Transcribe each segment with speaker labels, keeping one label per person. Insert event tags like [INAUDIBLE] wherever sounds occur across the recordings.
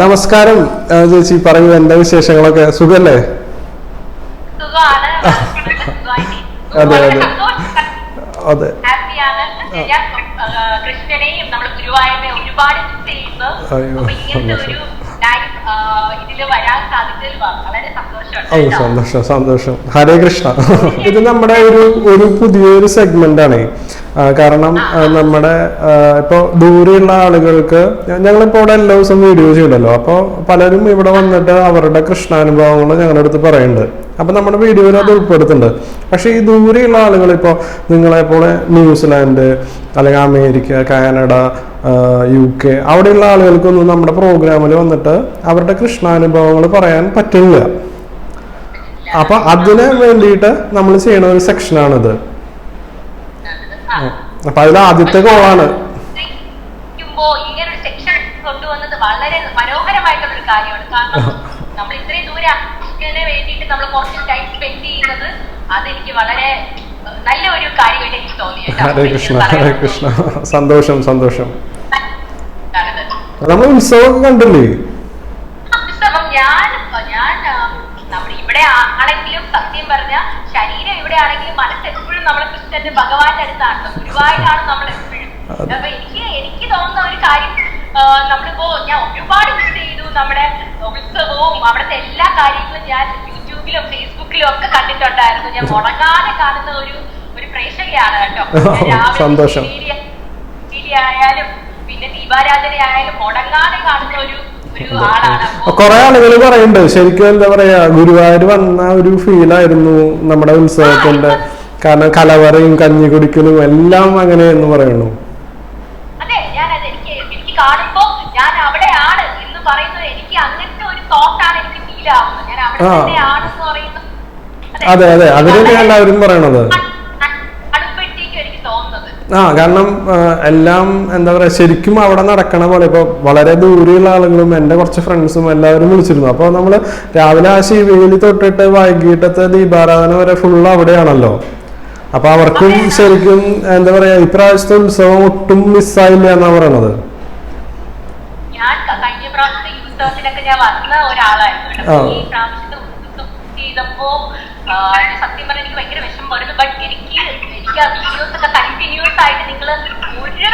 Speaker 1: നമസ്കാരം ചേച്ചി പറയൂ എന്താ വിശേഷങ്ങളൊക്കെ? സുഖല്ലേ? അതെ, അതെ. അതെ.
Speaker 2: കൃഷ്ണനെയും നമ്മൾ ഗുരുവായൂരിനെ ഒരുപാട് ചെയ്യുന്നു.
Speaker 1: ഓ സന്തോഷം സന്തോഷം. ഹരേ കൃഷ്ണ. ഇത് നമ്മുടെ ഒരു ഒരു പുതിയൊരു സെഗ്മെന്റ് ആണ്. കാരണം നമ്മുടെ ഇപ്പോൾ ഇപ്പൊ ദൂരെയുള്ള ആളുകൾക്ക് ഞങ്ങളിപ്പോൾ ഞങ്ങളിപ്പോ ഇവിടെ എല്ലാ ദിവസവും വീഡിയോ ചെയ്യണ്ടല്ലോ അപ്പോൾ പലരും ഇവിടെ വന്നിട്ട് അവരുടെ കൃഷ്ണാനുഭവങ്ങൾ ഞങ്ങളുടെ അടുത്ത് പറയുന്നുണ്ട് അപ്പൊ നമ്മുടെ വീഡിയോയിൽ അത് ഉൾപ്പെടുത്തുന്നുണ്ട്. പക്ഷേ ഈ ദൂരെയുള്ള ആളുകൾ ഇപ്പോൾ നിങ്ങളെപ്പോലെ ന്യൂസിലാൻഡ് അല്ലെങ്കിൽ അമേരിക്ക കാനഡ യു കെ അവിടെയുള്ള ആളുകൾക്കൊന്നും നമ്മുടെ പ്രോഗ്രാമിൽ വന്നിട്ട് അവരുടെ കൃഷ്ണാനുഭവങ്ങൾ പറയാൻ പറ്റില്ല. അപ്പൊ അതിന് വേണ്ടിയിട്ട് നമ്മൾ ചെയ്യണ ഒരു സെക്ഷനാണിത്. അപ്പൊ അതിൽ ആദ്യത്തെ
Speaker 2: സെക്ഷൻ കൊണ്ടുവന്നത് വളരെ മനോഹരമായിട്ടുള്ള ഒരു കാര്യമാണ്. കാരണം നമ്മൾ ഇത്രയും ദൂരെ അച്ഛനെ വേണ്ടിയിട്ട് നമ്മൾ കുറച്ച് ടൈം സ്പെൻഡ് ചെയ്യുന്നത് അതെനിക്ക് വളരെ നല്ലൊരു കാര്യമായിട്ട് എനിക്ക് തോന്നി
Speaker 1: ഹരേ കൃഷ്ണ ഹരേ കൃഷ്ണ. സന്തോഷം സന്തോഷം. നമ്മൾ ഉത്സവമൊക്കെ കണ്ടില്ലേ
Speaker 2: ഞാൻ ഞാൻ ആ, നമ്മുടെ ഇവിടെ ആണെങ്കിലും സത്യം പറഞ്ഞ ശരീരം ഇവിടെ ആണെങ്കിലും മനസ്സ് എപ്പോഴും നമ്മൾ കൃഷ്ണന്റെ ഭഗവാന്റെ അടുത്താണ് ഗുരുവായൂരാണ് നമ്മൾ എപ്പോഴും
Speaker 1: അതെ.
Speaker 2: അപ്പൊ എനിക്ക് എനിക്ക് തോന്നുന്ന ഒരു കാര്യം നമ്മളിപ്പോ ഞാൻ ഒരുപാട് മിസ് ചെയ്തു നമ്മുടെ ഉത്സവവും അവിടുത്തെ എല്ലാ കാര്യങ്ങളും ഞാൻ യൂട്യൂബിലും ഫേസ്ബുക്കിലും ഒക്കെ കണ്ടിട്ടുണ്ടായിരുന്നു ഞാൻ മുടങ്ങാതെ കാണുന്ന ഒരു ഒരു പ്രേക്ഷകയാണ് കേട്ടോ [LAUGHS]
Speaker 1: സന്തോഷം.
Speaker 2: ആയാലും പിന്നെ ദീപാരാധനയായാലും മുടങ്ങാതെ കാണുന്ന ഒരു
Speaker 1: കുറെ ആളുകൾ പറയുന്നുണ്ട്. ശരിക്കും എന്താ പറയാ ഗുരുവായൂർ വന്ന ഒരു ഫീൽ ആയിരുന്നു നമ്മുടെ ഉത്സവത്തിന്റെ. കാരണം കലവറയും കഞ്ഞി കുടിക്കലും എല്ലാം അങ്ങനെ എന്ന് പറയുന്നു.
Speaker 2: അതെ ഞാൻ അത് എനിക്ക് എനിക്ക് കാണുമ്പോ ഞാൻ അവിടെയാണ് എന്ന് പറയുന്നത് എനിക്ക് അങ്ങനത്തെ ഒരു തോട്ടാണ് എനിക്ക് ഫീൽ ആവുന്നത്. ഞാൻ അവിടെ തന്നെയാണ് പറയുന്നത്
Speaker 1: അതെ. അതെ അതിനാണ് എല്ലാവരും പറയണത്. ആ കാരണം എല്ലാം എന്താ പറയാ ശരിക്കും അവിടെ നടക്കണ പോലെ ഇപ്പൊ വളരെ ദൂരെയുള്ള ആളുകളും എന്റെ കുറച്ച് ഫ്രണ്ട്സും എല്ലാവരും വിളിച്ചിരുന്നു. അപ്പോൾ നമ്മൾ രാവിലെ ആ ശിവേലി തൊട്ടിട്ട് വൈകിട്ടത്തെ ദീപാരാധന വരെ ഫുൾ അവിടെയാണല്ലോ. അപ്പൊ അവർക്കും ശരിക്കും എന്താ പറയാ ഇപ്രാവശ്യത്തെ ഉത്സവം ഒട്ടും മിസ്സായില്ല എന്നാ പറയണത്.
Speaker 2: ഞാൻ ക- കഴിഞ്ഞ പ്രാവശ്യത്തെ ഉത്സവത്തിനൊക്കെ ഞാൻ വന്ന ഒരാളായിരുന്നു. ഈ പ്രാവശ്യത്തെ ചെയ്തപ്പോ സത്യം പറഞ്ഞാൽ എനിക്ക് ഭയങ്കര വിഷമം വരുന്നു. ബട്ട് എനിക്ക് എനിക്ക് ആ വീഡിയോസ് ഒക്കെ കണ്ടിന്യൂസ് ആയിട്ട് നിങ്ങൾ ഒരു ഒരു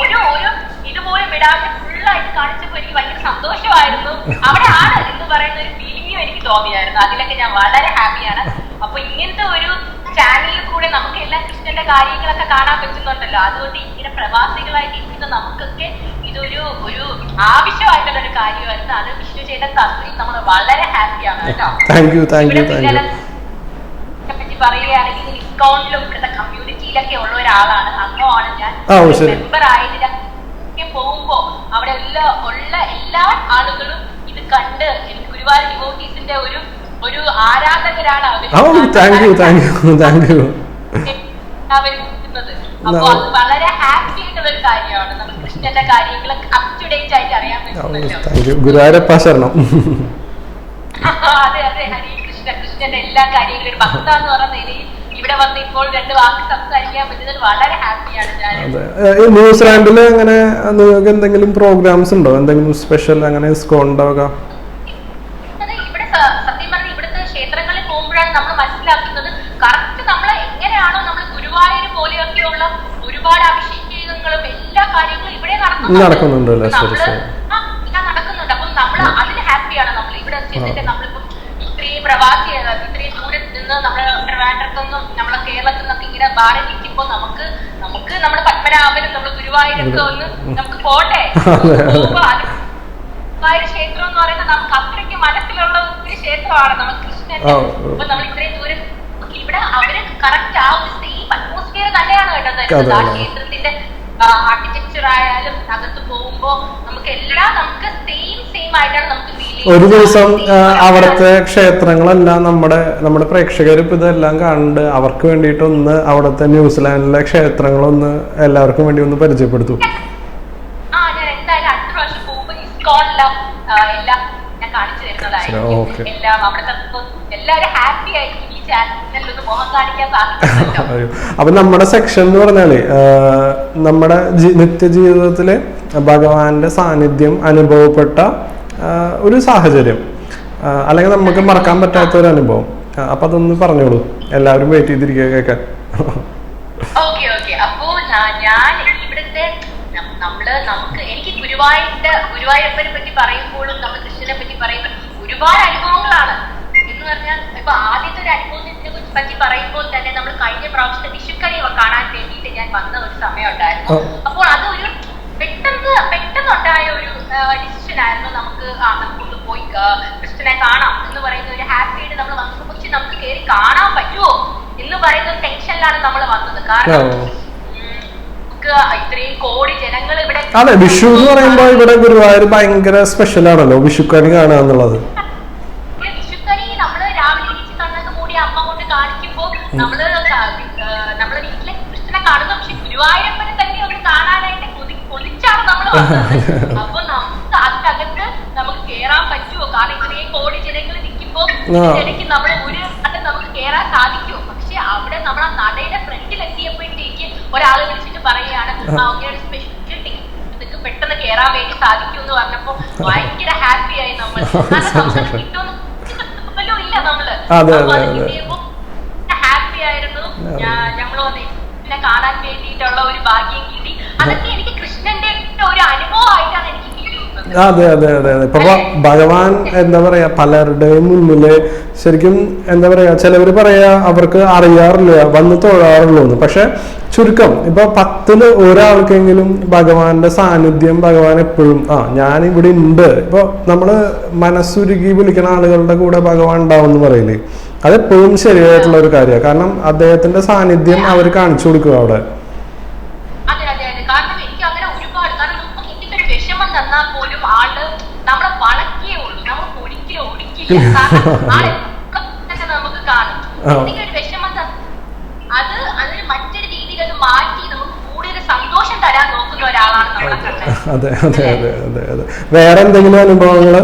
Speaker 2: ഒരു ഒരു ഇതുപോലെ വിടാതെ ഫുള്ളായിട്ട് കാണിച്ചപ്പോൾ എനിക്ക് ഭയങ്കര സന്തോഷമായിരുന്നു. അവിടെ ആണ് എന്ന് പറയുന്ന ഒരു ഫീലിംഗും എനിക്ക് തോന്നിയായിരുന്നു. അതിലൊക്കെ ഞാൻ വളരെ ഹാപ്പിയാണ് അപ്പൊ ഇങ്ങനത്തെ എല്ലാം കൃഷ്ണന്റെ കാര്യങ്ങളൊക്കെ കാണാൻ പറ്റുന്നുണ്ടല്ലോ. അതുകൊണ്ട് ഇങ്ങനെ പ്രവാസികളായിട്ട് ഇരിക്കുന്ന നമുക്കൊക്കെ ഇതൊരു ഒരു ആവശ്യമായിട്ടുള്ള ഒരു കാര്യമായിരുന്നു. അത് വിഷ്ണു ചെയ്ത തസ്തി നമ്മൾ വളരെ ഹാപ്പിയാണ് കേട്ടോ. പറ്റി പറയുകയാണെങ്കിൽ ഡിസ്കൗണ്ടിലും ഇവിടുത്തെ കമ്മ്യൂണിറ്റിയിലൊക്കെ ഉള്ള ഒരാളാണ്. അംഗമാണ് ഞാൻ. മെമ്പർ ആയതിലൊക്കെ പോകുമ്പോ അവിടെ ഉള്ള ഉള്ള എല്ലാ ആളുകളും ഇത് കണ്ട് എനിക്ക് ഗുരുവായൂർ ഡിവോട്ടീസിന്റെ ഒരു ഒരു ആരാധകരാണ് അവർ.
Speaker 1: ഓ thank you thank you thank you
Speaker 2: അവർ നിൽക്കുന്നത് അപ്പൊ അത് വളരെ ഹാപ്പി ആയിട്ടുള്ള ഒരു കാര്യമാണ്. കൃഷ്ണന്റെ കാര്യങ്ങൾ അപ് ടു ഡേറ്റ് ആയിട്ട് അറിയാൻ
Speaker 1: ഗുരുവായൂരപ്പ [LAUGHS]
Speaker 2: അതെ അതെ ഹരി കൃഷ്ണ കൃഷ്ണന്റെ എല്ലാ കാര്യങ്ങളും. ഭക്ത എന്ന് പറയുന്ന നിലയിൽ
Speaker 1: ന്യൂസിലാൻഡിൽ അങ്ങനെ നിങ്ങൾക്ക് എന്തെങ്കിലും പ്രോഗ്രാംസ് ഉണ്ടോ? എന്തെങ്കിലും സ്പെഷ്യൽ അങ്ങനെ സ്കോണ്ടൊക്കെ
Speaker 2: അതെ ഇവിടെ സ- സത്യം പറഞ്ഞ ഇവിടുത്തെ ക്ഷേത്രങ്ങളിൽ പോകുമ്പോഴാണ് നമ്മൾ മനസ്സിലാക്കുന്നത് കറക്റ്റ് നമ്മൾ എങ്ങനെയാണോ നമ്മൾ പോലെയൊക്കെയുള്ള ഒരുപാട് അഭിഷേകങ്ങളും എല്ലാ കാര്യങ്ങളും ഇവിടെ
Speaker 1: നടക്കുന്നുണ്ട്.
Speaker 2: നമ്മൾ ഇതാ നടക്കുന്നുണ്ട്. അപ്പം നമ്മൾ അതിൽ ഹാപ്പിയാണ് നമ്മൾ ഇവിടെ ചെന്നിട്ട് നമ്മളിപ്പം ഇത്രയും പ്രവാസി ഇത്രയും ദൂരത്ത് നിന്ന് നമ്മുടെ ട്രിവാൻഡ്രത്തൊന്നും നമ്മളെ കേരളത്തിൽ നിന്നൊക്കെ ഇങ്ങനെ മാറി നിൽക്കുമ്പോൾ നമുക്ക് നമുക്ക് നമ്മുടെ പത്മനാഭനും നമ്മുടെ ഗുരുവായൂരൊക്കെ ഒന്ന് നമുക്ക് പോട്ടെ. [LAUGHS] ഗുരുവായൂർ ക്ഷേത്രം എന്ന് പറയുന്നത് നമുക്ക് അത്രയ്ക്ക് മനസ്സിലുള്ള ഒരു ക്ഷേത്രമാണ്. നമുക്ക് കൃഷ്ണന്റെ.
Speaker 1: ആ,
Speaker 2: അപ്പൊ നമ്മൾ ഇത്രയും ദൂരം ഇവിടെ അവർ കറക്റ്റ് ആ ഒരു സെയിം
Speaker 1: അതെ. ഒരു ദിവസം അവിടുത്തെ ക്ഷേത്രങ്ങളെല്ലാം നമ്മുടെ നമ്മുടെ പ്രേക്ഷകർ ഇപ്പൊ ഇതെല്ലാം കണ്ട് അവർക്ക് വേണ്ടിയിട്ട് ഒന്ന് അവിടുത്തെ ന്യൂസിലാൻഡിലെ ക്ഷേത്രങ്ങളൊന്ന് എല്ലാവർക്കും വേണ്ടി ഒന്ന് പരിചയപ്പെടുത്തു. ഓക്കെ.
Speaker 2: എല്ലാവരും ഹാപ്പി ആയിരിക്കും.
Speaker 1: അപ്പൊ നമ്മുടെ സെക്ഷൻ എന്ന് പറഞ്ഞാൽ നമ്മുടെ നിത്യജീവിതത്തിലെ ഭഗവാന്റെ സാന്നിധ്യം അനുഭവപ്പെട്ട ഒരു സാഹചര്യം. അല്ലെങ്കിൽ നമുക്ക് മറക്കാൻ പറ്റാത്ത ഒരു അനുഭവം. അപ്പൊ അതൊന്ന് പറഞ്ഞോളൂ. എല്ലാവരും വെയിറ്റ് ചെയ്തിരിക്കുക കേൾക്കാൻ.
Speaker 2: ഓക്കെ ഓക്കെ അപ്പോ ഞാൻ ഇവിടുത്തെ നമ്മൾ നമുക്ക് എനിക്ക് ഗുരുവായൂരിന്റെ ഗുരുവായൂരപ്പനെ പറ്റി പറയുമ്പോഴും നമ്മൾ കൃഷ്ണനെ പറ്റി പറയുമ്പോഴും ഒരുപാട് അനുഭവങ്ങളാണ്. എന്ന് പറഞ്ഞാൽ ഇപ്പൊ ആദ്യത്തെ ഒരു അനുഭവത്തിനെ പറ്റി പറയുമ്പോൾ തന്നെ നമ്മൾ കഴിഞ്ഞ പ്രാവശ്യത്തെ വിഷുക്കണി കാണാൻ വേണ്ടിയിട്ട് ഞാൻ വന്ന ഒരു സമയം ഉണ്ടായിരുന്നു. അപ്പോൾ അതൊരു പെട്ടെന്ന് പെട്ടെന്നുണ്ടായ ഒരു ഡിസിഷൻ ആയിരുന്നു നമുക്ക് ആ നമുക്കൊന്ന് പോയി കൃഷ്ണനെ കാണാം എന്ന് പറയുന്ന ഒരു ഹാപ്പിയായിട്ട് നമ്മൾ വന്നത് പക്ഷെ നമുക്ക് കയറി കാണാൻ പറ്റുമോ എന്ന് പറയുന്ന ഒരു ടെൻഷനിലാണ് നമ്മൾ വന്നത്. കാരണം
Speaker 1: ഓ.
Speaker 2: ഉം, നമുക്ക് ഇത്രയും കോടി ജനങ്ങൾ ഇവിടെ
Speaker 1: അതെ വിഷു എന്ന് പറയുമ്പോൾ ഇവിടെ ഗുരുവായൂർ ഭയങ്കര സ്പെഷ്യൽ ആണല്ലോ വിഷുക്കണി കാണുക എന്നുള്ളത്
Speaker 2: നമ്മൾ നമ്മളെ വീട്ടിലെ കൃഷ്ണനെ കാണുന്നു പക്ഷെ ഗുരുവായൂരപ്പനെ തന്നെ ഒന്ന് കാണാനായിട്ട് കൊതി കൊതിച്ചാണ് നമ്മൾ വന്നത്. [LAUGHS] അപ്പൊ നമുക്ക് അതിനകത്ത് നമുക്ക് കേറാൻ പറ്റുമോ? കാരണം ഇത്രയും കോടി ജനങ്ങൾ നിൽക്കുമ്പോ ഇടയ്ക്ക് നമ്മൾ ഒരു അത് നമുക്ക് കേറാൻ സാധിക്കുമോ? പക്ഷെ അവിടെ നമ്മൾ ആ നടയുടെ ഫ്രണ്ടിൽ എത്തിയപ്പോഴത്തേക്ക് ഒരാൾ വിളിച്ചിട്ട് ഒരു സ്പെഷ്യൽ നിങ്ങൾക്ക് പെട്ടെന്ന് കേറാൻ വേണ്ടി സാധിക്കും എന്ന് പറഞ്ഞപ്പോ ഭയങ്കര ഹാപ്പി ആയി നമ്മൾ കാരണം നമുക്കത് കിട്ടുമെന്ന്. ഇല്ല നമ്മൾ
Speaker 1: അതെ,
Speaker 2: അപ്പൊ അത്
Speaker 1: അതെ, അതെ.
Speaker 2: കിട്ടിയപ്പോ ഹാപ്പി കൃഷ്ണനെ കാണാൻ വേണ്ടിയിട്ടുള്ള ഒരു ഭാഗ്യം കിട്ടി. അതൊക്കെ എനിക്ക് കൃഷ്ണന്റെ ഒരു അനുഭവമായിട്ടാണ് എനിക്ക്
Speaker 1: അതെ അതെ അതെ അതെ. ഇപ്പൊ ഭഗവാൻ എന്താ പറയാ പലരുടെയും മുന്നിൽ ശരിക്കും എന്താ പറയാ ചിലവര് പറയാ അവർക്ക് അറിയാറില്ല വന്ന് തൊഴാറുള്ളൂ എന്ന്. പക്ഷെ ചുരുക്കം ഇപ്പൊ പത്തിൽ ഒരാൾക്കെങ്കിലും ഭഗവാന്റെ സാന്നിധ്യം ഭഗവാൻ എപ്പോഴും ആ ഞാൻ ഇവിടെ ഉണ്ട്. ഇപ്പൊ നമ്മൾ മനസ്സുരുകി വിളിക്കുന്ന ആളുകളുടെ കൂടെ ഭഗവാൻ ഉണ്ടാവും എന്ന് പറയില്ലേ അതെപ്പോഴും ശരിയായിട്ടുള്ള ഒരു കാര്യമാണ്. കാരണം അദ്ദേഹത്തിന്റെ സാന്നിധ്യം അവർ കാണിച്ചു കൊടുക്കുക അവിടെ.
Speaker 2: അതെ അതിന് മറ്റൊരു രീതിയിൽ അത് മാറ്റി നമുക്ക് കൂടുതൽ സന്തോഷം തരാൻ നോക്കുന്ന ഒരാളാണ്
Speaker 1: അതെ അതെ അതെ അതെ അതെ. വേറെ എന്തെങ്കിലും
Speaker 2: അനുഭവങ്ങൾ?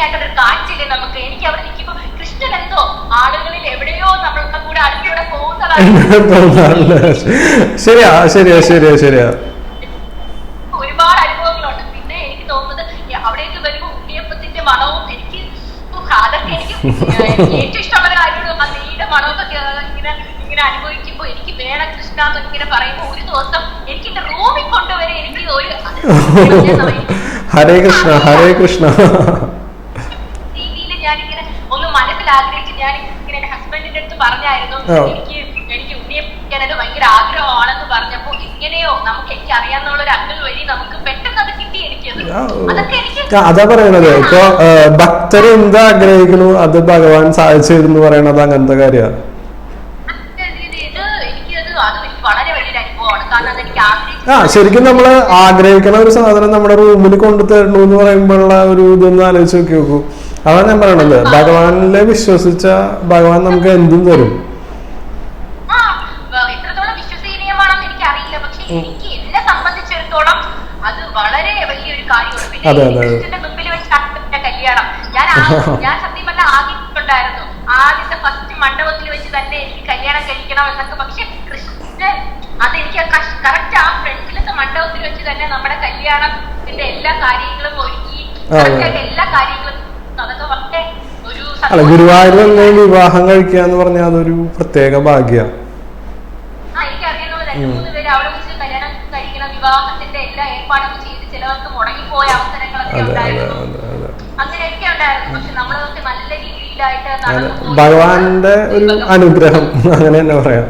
Speaker 2: ഒരു സൂതിങ് ആയിട്ടൊരു കാറ്റില്ലേ നമുക്ക്? എനിക്ക് അവിടെ നിൽക്കുമ്പോ കൃഷ്ണൻ എന്തോ ആളുകളിൽ എവിടെയോ നമ്മളൊക്കെ കൂടെ അടുത്തൂടെ പോകുന്നതാണ്
Speaker 1: ശരിയാ ശരിയാ ശരിയാ ശരിയാ.
Speaker 2: ഒരുപാട് അനുഭവങ്ങളുണ്ട്. പിന്നെ എനിക്ക് തോന്നുന്നത് അവിടേക്ക് വരുമ്പോ ഉണ്ണിയപ്പത്തിന്റെ മണവും എനിക്ക് അതൊക്കെ എനിക്ക് ഏറ്റവും ഇഷ്ടമുള്ള കാര്യമാണ്. ആ നെയ്യുടെ മണമൊക്കെ ഇങ്ങനെ ഇങ്ങനെ അനുഭവിക്കുമ്പോ എനിക്ക് വേണം കൃഷ്ണ എന്ന് ഇങ്ങനെ പറയുമ്പോ ഒരു ദിവസം എനിക്ക് എന്റെ റൂമിൽ കൊണ്ടുവരെ എനിക്ക് ഒരു
Speaker 1: ഹരേ കൃഷ്ണ ഹരേ കൃഷ്ണ.
Speaker 2: മനസ്സിൽ ആഗ്രഹിച്ച് ഞാൻ ഇങ്ങനെ എന്റെ ഹസ്ബൻഡിന്റെ അടുത്ത് പറഞ്ഞായിരുന്നു.
Speaker 1: എനിക്ക്
Speaker 2: എനിക്ക് എനിക്ക് ഉണ്ണിയപ്പിക്കാനത് ഭയങ്കര ആഗ്രഹമാണെന്ന് പറഞ്ഞപ്പോ എങ്ങനെയോ നമുക്ക് എനിക്ക് അറിയാന്നുള്ള ഒരു അങ്കിൾ വഴി നമുക്ക് പെട്ടെന്ന് അത് കിട്ടി എനിക്കത് അതൊക്കെ എനിക്ക്
Speaker 1: അതാ പറയണത്. ഇപ്പൊ ഭക്തർ എന്ത് ആഗ്രഹിക്കണു? അത് ഭഗവാൻ സാധിച്ചു തരുന്നു പറയണത് അങ്ങനത്തെ
Speaker 2: കാര്യമാണ്
Speaker 1: ആ ശരിക്കും നമ്മൾ ആഗ്രഹിക്കുന്ന ഒരു സാധനം നമ്മുടെ റൂമിൽ കൊണ്ടു തരണു എന്ന് പറയുമ്പോഴുള്ള ഒരു ഇതൊന്ന് ആലോചിച്ച് നോക്കി നോക്കൂ. അതാണ് ഞാൻ പറയണത്. ഭഗവാനിലെ വിശ്വസിച്ച ഭഗവാൻ നമുക്ക് എന്തും തരും.
Speaker 2: അത്
Speaker 1: അതെ,
Speaker 2: ഞാൻ [LAUGHS] ഞാൻ സത്യം പറഞ്ഞ ആഗ്രഹിച്ചിട്ടുണ്ടായിരുന്നു ആദ്യത്തെ ഫസ്റ്റ് മണ്ഡപത്തിൽ വെച്ച് തന്നെ എനിക്ക് കല്യാണം കഴിക്കണം എന്നൊക്കെ. പക്ഷെ കൃഷ്ണൻ അതെനിക്ക് കറക്റ്റ് ആ ഫ്രണ്ടിലത്തെ മണ്ഡപത്തിൽ വെച്ച് തന്നെ നമ്മുടെ കല്യാണത്തിന്റെ എല്ലാ കാര്യങ്ങളും ഒരുക്കി. എല്ലാ കാര്യങ്ങളും
Speaker 1: അല്ല ഗുരുവായൂർ തന്നെ വിവാഹം കഴിക്കുക എന്ന് പറഞ്ഞാൽ അതൊരു പ്രത്യേക ഭാഗ്യ. ഭഗവാന്റെ ഒരു അനുഗ്രഹം. അങ്ങനെ തന്നെ പറയാം.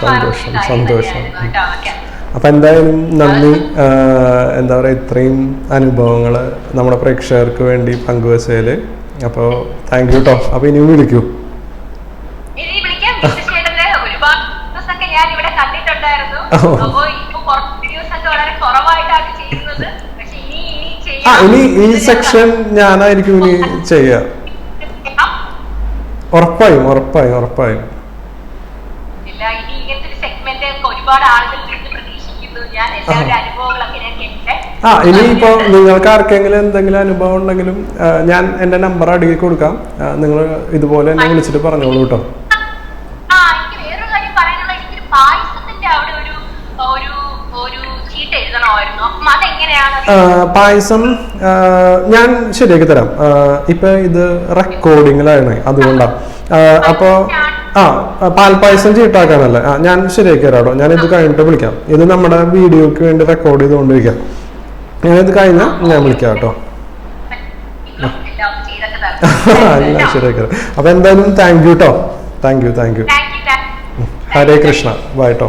Speaker 1: സന്തോഷം, സന്തോഷം. അപ്പൊ എന്തായാലും നന്ദി. എന്താ പറയാ ഇത്രയും അനുഭവങ്ങൾ നമ്മുടെ പ്രേക്ഷകർക്ക് വേണ്ടി പങ്കുവച്ചതിൽ. അപ്പോൾ താങ്ക് യു കേട്ടോ അപ്പൊ ഇനിയും വിളിക്കൂ.
Speaker 2: ഇനി
Speaker 1: ആ ഈ സെക്ഷൻ ഞാനായിരിക്കും ഇനി [LAUGHS] ചെയ്യാം. ഉറപ്പായും ഉറപ്പായും ഉറപ്പായും.
Speaker 2: ഒരുപാട് ആളുകൾ നിന്ന് പ്രതീക്ഷിക്കുന്നു ചെയ്തു ഞാൻ എല്ലാവരുടെ അനുഭവങ്ങളൊക്കെ ഞാൻ കേട്ടെ
Speaker 1: ആ ഇനിയിപ്പോ നിങ്ങൾക്ക് ആർക്കെങ്കിലും എന്തെങ്കിലും അനുഭവം ഉണ്ടെങ്കിലും ഞാൻ എന്റെ നമ്പർ അടുക്കി കൊടുക്കാം. നിങ്ങൾ ഇതുപോലെ എന്നെ വിളിച്ചിട്ട് പറഞ്ഞോളൂ കേട്ടോ. പായസം ഞാൻ ശരിയാക്കി തരാം. ഇപ്പൊ ഇത് റെക്കോർഡിങ്ങിലാണ് അതുകൊണ്ടാണ് അപ്പോ ആ പാൽപ്പായസം ചീട്ടാക്കാനല്ലേ? ആ ഞാൻ ശരിയാക്കി തരാടോ ഞാൻ ഇത് കഴിഞ്ഞിട്ട് വിളിക്കാം. ഇത് നമ്മുടെ വീഡിയോക്ക് വേണ്ടി റെക്കോർഡ് ചെയ്തുകൊണ്ടിരിക്കാം. ഞാൻ ഇത് കഴിഞ്ഞാൽ ഞാൻ വിളിക്കാം കേട്ടോ. [LAUGHS]
Speaker 2: എല്ലാം
Speaker 1: ശരിയാക്കി തരാം. അപ്പൊ എന്തായാലും താങ്ക് യു കേട്ടോ thank you thank you Hare Krishna. Bye കേട്ടോ